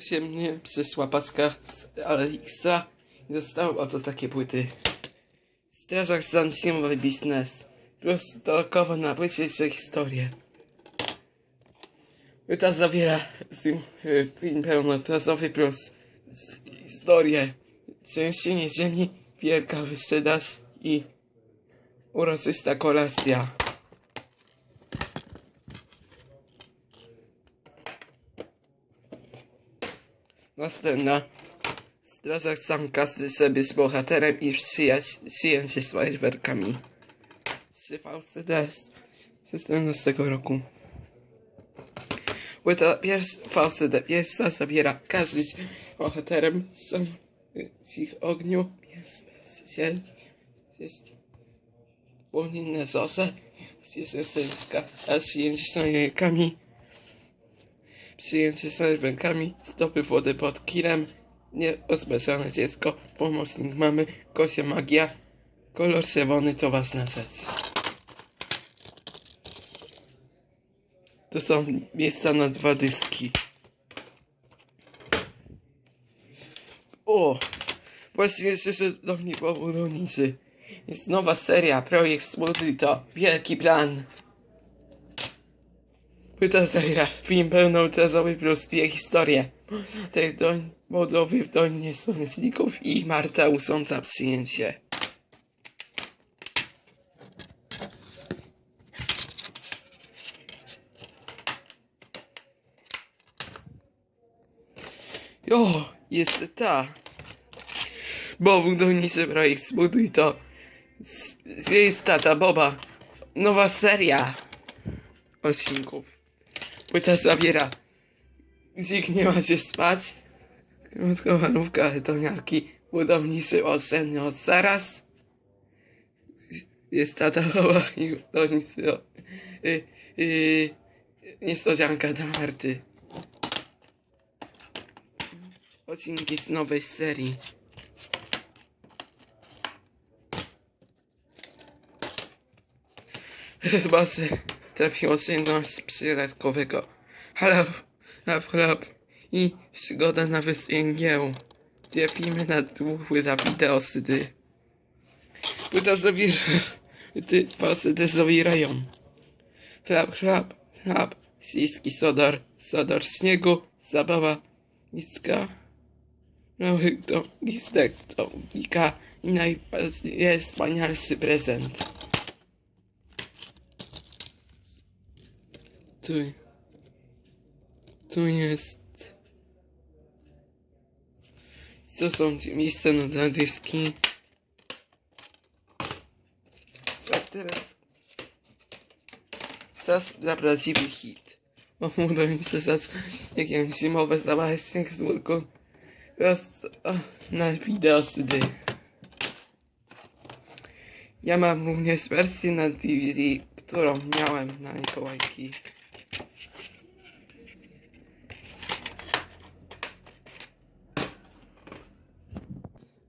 się mnie przyszła paczka z Alexa i dostałem oto takie płyty. Strażak Zanzimowy Biznes. Plus dookoła na płycie jeszcze historię. Płyta zawiera sim- y, film pełnotrasowy plus historię. Trzęsienie ziemi, wielka wyprzedaż i uroczysta kolacja. Następna. Strażak sam każdy sobie być bohaterem i przyjaźń się z fajerwerkami. Z VCD z 2014 roku. Płyta VCD pierwsza zawiera każdy z bohaterem z ich ogniu. Jest, jest, jest, płomienne zorze. Jest esenska, a z fajerwerkami przyjęcie z rękami, stopy wody pod kirem, nierozbezpieczone dziecko, pomocnik mamy, kosia magia, kolor czerwony to ważna rzecz. To są miejsca na dwa dyski. O! Właśnie jeszcze do mnie powodownicy. Jest nowa seria, projekt Smutny to wielki plan. Płyta zawiera film pełnotrasowy plus dwie historie. Tych doń, budowy w Donie Słoneczników i Marta usąca przyjęcie. Jo, jest ta. Bo budowniczy projekt zbuduj to. Z, z jej tata Boba. Nowa seria odcinków. Płyta zawiera. Dzik nie ma się spać. Krótkowanówka betoniarki. Budowniczy ocenny od zaraz. Jest tata Boba i budowniczy o... Y, y, niespodzianka do Marty. Odcinki z nowej serii. Chyba, trafiło się nos przyrodkowego. Halo, hop, hop. I przygoda na wyspie Ngieł. Trafimy na dłuchły za wideosydy. Płyta zawiera... Ty, pasydy zawierają. Chlap, chlap, chlap. Śliski sodor, sodor śniegu, zabawa, niska. Mały to listek to wika i najwspanialszy prezent. Tu, tu jest. Co są miejsca na dwa dyski? A teraz. Czas na prawdziwy hit. Omówię mi się czas jakieś zimowe zabawy śnieg z górką. Teraz o, na wideo sydy. Ja mam również wersję na DVD, którą miałem na Mikołajki.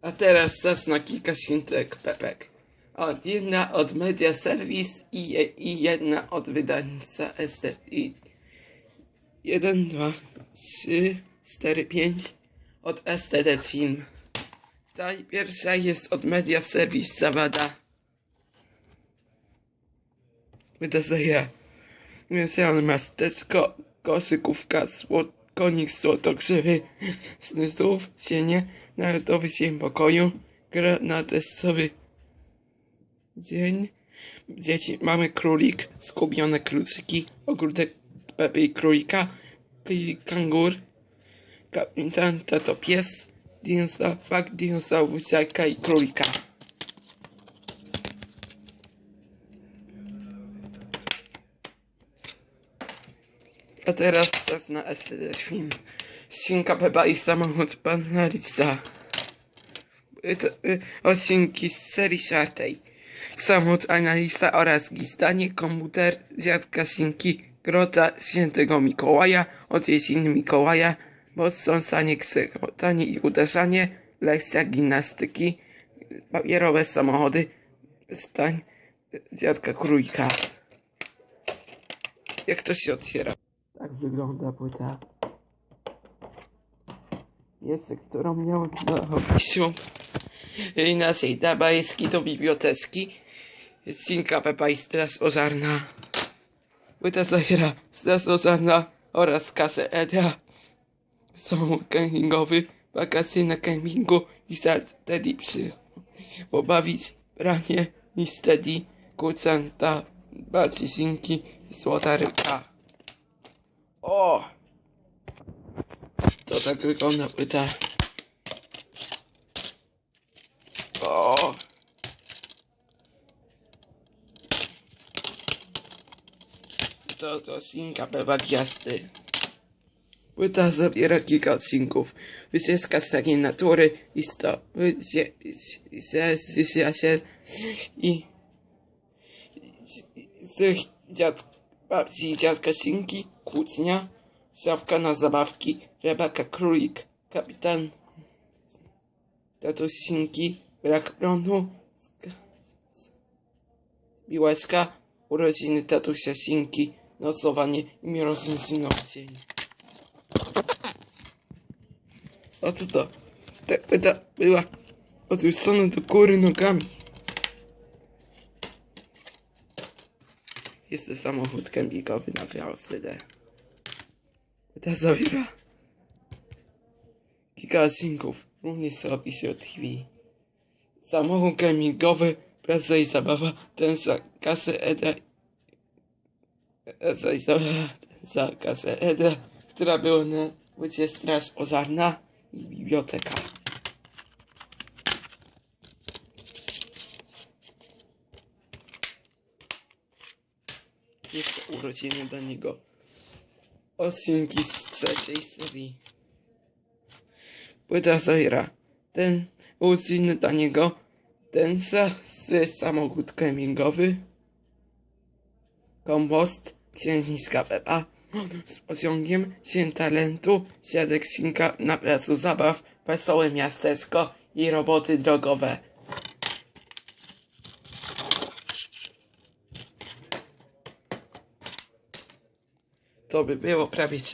A teraz czas na kilka sintek pepek. Od jedna od Media Service i, i jedna od wydawnictwa STI. 1, 2, 3, 4, 5 od STD Film. Ta pierwsza jest od Media Service Zawada. Wydaje Mieszane miasteczko, kosykówka, słod, konik złotogrzywy, snysów, sienie, narodowy dzień pokoju, granatesowy dzień, dzieci, mamy królik, skubione kluczyki, ogródek Pepy i królika, kangur, kapitan, tato pies, dinozaur, pak, dinozaur, i królika. A teraz czas na STD film. Świnka Pepa i samochód pana Risa. Y, to, y, Odcinki z serii czwartej. Samochód Analisa oraz Gistanie, komputer, dziadka Sinki, Grota Świętego Mikołaja, odwiedziny Mikołaja, potrząsanie, krzykotanie i uderzanie, lekcja gimnastyki, papierowe samochody, stań dziadka Krójka. Jak to się otwiera? Wygląda płyta. Jest, którą miałem na opisu. I naszej dabajski do biblioteczki. Sinka Pepa i Straż Ożarna. Płyta zawiera Straż Ożarna oraz kasę Edra. Samochód kempingowy, wakacje na kempingu i wtedy przy pobawić pranie i wtedy kucanta, bacisinki, złota ryka. O! To tak wygląda płyta. O! To to Sinka Pepa Gwiazdy. Płyta zawiera kilka odcinków. Wycieczka z takiej natury i sto... się i... Z tych dziad... babci i dziadka Sinki, kłótnia, szafka na zabawki, Rebeka Królik, kapitan... Tatuś Sinki, brak prądu, Biłaśka, urodziny tatusia Sinki, nocowanie i mroźny dzień. O co to? Ta płyta była odrzucona do góry nogami. Jest to samochód kempingowy na Białostydę. Płyta zawiera kilka odcinków, również z opisu TV. Samochód kempingowy, praca i zabawa, ten za kasę Edra, za, i zabawa, ten za kasę Edra, która była na płycie Straż Ożarna i biblioteka. Urodziny dla niego. Odcinki z trzeciej serii. Płyta zawiera ten urodziny dla niego, ten samochód kempingowy, kompost, księżniczka Pepa, z pociągiem, dzień talentu, siadek Sinka na placu zabaw, wesołe miasteczko i roboty drogowe. To by było prawie